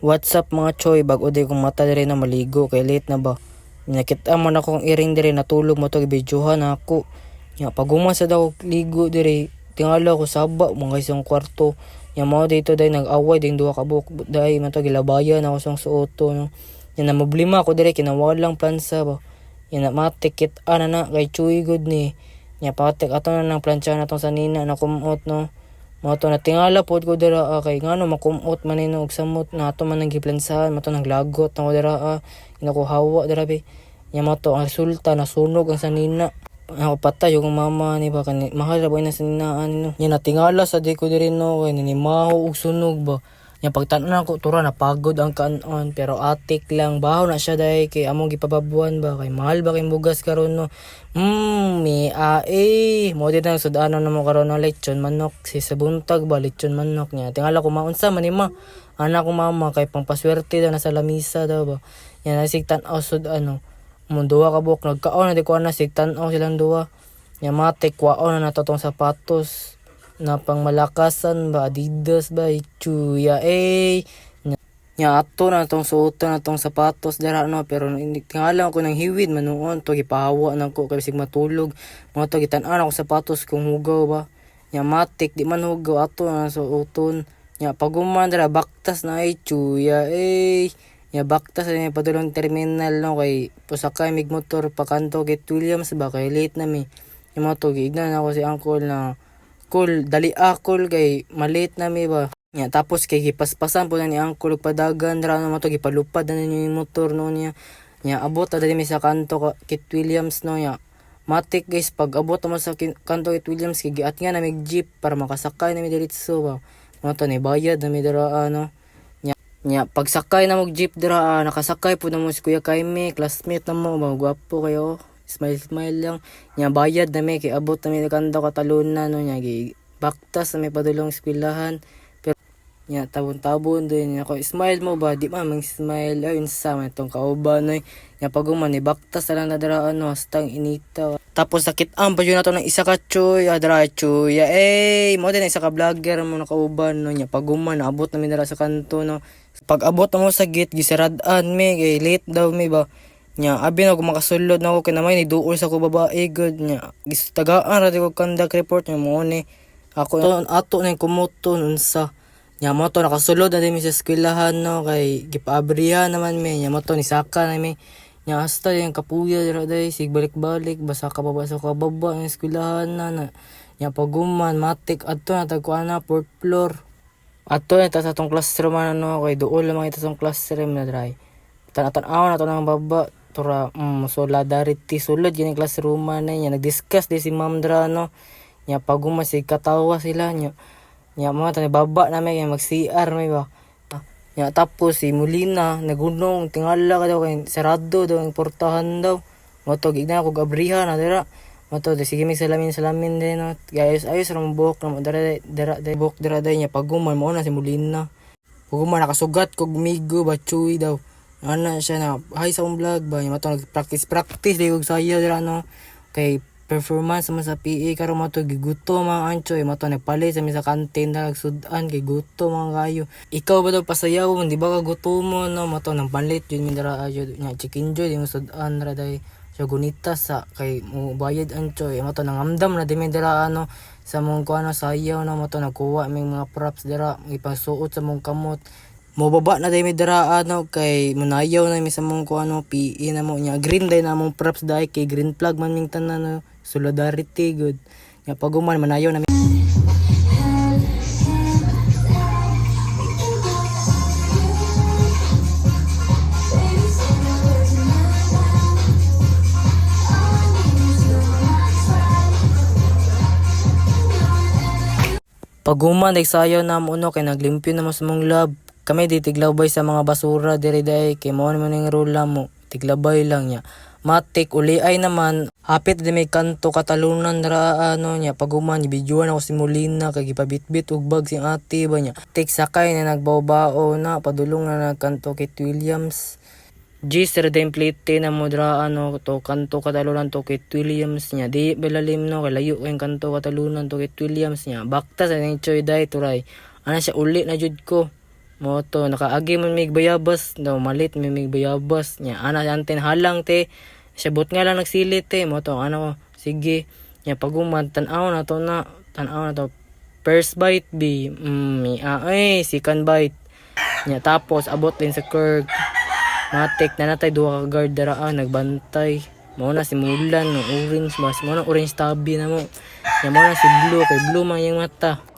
What's up mga choy, bago di kong mata diri na maligo, kay late na ba? Nakita man akong iring diri, natulog mo to, ibidyohan ako. Ya, paguman sa daw ligo diri, tingala ko saba, mga isang kwarto. Ya, mo dito dahil nag-away, din duha ka buhok, dahil man to, gilabayan ako sa suoto, no. Yan na mablima ko diri, kinawalang plansa ba. Yan na matikit, ana na, kay chuy good ni. Ya, patik, ato na ng plancha na tong sanina, na kumot, no. Mga to natingala pod ko dira ah, kay ngano makumot man nino og samot na ato man nagiplansahan mato naglagot na ko dira ah, ina ko hawa dira be. Nya mo to ang resulta nasunog ang sanina. Ako patay yung mama ni ba kani mahal ra ba na saninaan no. Nya natingala sa di ko diri no kay ninimaho og sunog ba. Nya pagtan-an ko tura napagod ang kanon pero atik lang baho na siya dai kay among gipababuan ba kay mahal ba kay bugas karon no. Mm, mi ae. Mo din ang sudanon na mo karon ng lechon manok si sa buntag ba lechon manok niya. Tingala ko maunsa man ni ma. Anak ko mama kay pangpaswerte daw na sa lamisa daw ba. Yan nasigtan aw sud ano. Mo duwa ka buhok nagkaon na di ko na sigtan aw silang duwa. Nya mate kwaon na natotong sapatos na pang malakasan ba? Adidas ba? Chuya eh. Nya ato na tong suoto na tong sapatos dara no pero hindi tingala ko nang hiwid manuon. To gipahawa na ko kay matulog. Mo to gitan-an ako sapatos kung hugaw ba? Nya matik di man hugaw. Ato na suoton. Nya paguman dara baktas na ay chuya eh. Nya baktas na padulong terminal no? Kay pusakay mig motor pakanto kay Williams ba? Kay late na mi. Mo to giignan ako si uncle na cool dali akol kay malit na mi ba? Nya tapos kay gipaspasan po na ni uncle padagan ra na mo to gipalupad na ninyo yung motor no niya. Nya abot na dali mi sa kanto ka Kit Williams no nya matik guys pag abot mo sa kanto Kit Williams kay giat nga na mig jeep para makasakay na mi diretso ba? Mo to ni bayad na mi dira ano. Nya nya pagsakay na mo jeep dira nakasakay po na mo si Kuya Kaime classmate na mo ba gwapo kayo smile smile lang. Nya bayad na may kay abot na may kanda katalunan no? Nya baktas na may padulong eskwelahan. Pero nya tabon-tabon din. Nya ko smile mo ba di man mang smile. Ayun sa man tong kauban no? Nya paguman ni baktas na lang na dara ano hastang inita. Tapos sakit ang pa na to ng isa ka choy adra choy ya eh mo din isa ka vlogger mo nakauban no? Nya paguman naabot na mi sa kanto no? Pag abot mo sa gate gisaradan mi kay late daw mi ba nya abi na ko makasulod na ako kinamay ni duol sa ko babae good nya gistagaan ra ko conduct report nya mo ni. Ako to ato na yung kumuto unsa nya mo to nakasulod na din sa eskwelahan no? Kay gipaabrihan naman mi nya mo to ni saka na mi. Nya hasta yung kapuya dira day. Sig balik-balik basa ka pa basa ka baba ng eskwelahan na na nya paguman matik adto na tagkuan na fourth floor. Ato na ta sa tong classroom ano kay duol lang ita sa classroom na dry. Tan-tanaw na to ng baba tura um, solidarity sulod yun classroom na niya nag-discuss di si ma'am dra no. Nya paguma si katawa sila nya nya mga tani baba na may mag CR may ba. Nya tapos si Molina nagunong tingala ka daw kay sarado daw ang portahan daw. Mo to gigna ko gabriha na dira mo to di sige may salamin salamin din no. Guys ayos ra mo buhok na mo dira dira dira buhok dira dira nya paguman mo na si Molina paguman nakasugat kog migo ba chuy daw ana siya na hay sa vlog ba yung matong practice practice di kog saya dira no? Kay performance man sa PE karon mo to giguto mga ancho eh mato nagpalit sa mi sa kantin na nagsudan kay guto mga kayo. Ikaw ba daw pasayaw di ba ka guto mo no? Mato nang panlit yun mi dara ayo nya chicken joy mo sudan ra day siya gunita sa kay mo bayad ancho eh mato nang amdam na di mi dara ano sa mong kuano sayaw no? Mato nagkuha may mga props dira ipasuot sa mong kamot mo baba na dai mi dara ano kay munayaw na mi sa mong kuano PE na mo. Nya green day na mong props dai kay green flag man ming tanan no? Solidarity good. Nya paguman manayaw na mi Paguman day sayo na mo no? Kay naglimpyo na mo sa mong lab. Kami di tiglabay sa mga basura diri day kay mo naman ning rula mo. Tiglabay lang niya. Matik uli ay naman hapit di may kanto katalunan ra ano niya paguman bidyoan ako si Molina kay gipabitbit og bag si ate ba niya. Tik sakay na nagbao-bao na padulong na nagkanto kay Williams. Gis din plate na mo dra ano to kanto katalunan to kay Williams niya. Di belalim no kay layo kay kanto katalunan to kay Williams niya. Bakta sa ning choy dai turay. Ana siya uli na jud ko. Mo to nakaagi man mig bayabas, daw malit may mig bayabas. Nya ana anten halang te. Siya bot nga lang nagsilit te. Mo to ano sige. Nya paguman tan-aw na to na tan-aw na to. First bite B. Mm, ah, ay, second bite. Nya tapos abot din sa Kirk. Matik na natay duha ka guard daraan nagbantay. Mao na si Mulan no orange mas mao na orange tabi na mo. Nya mao na si Blue kay Blue man yung mata.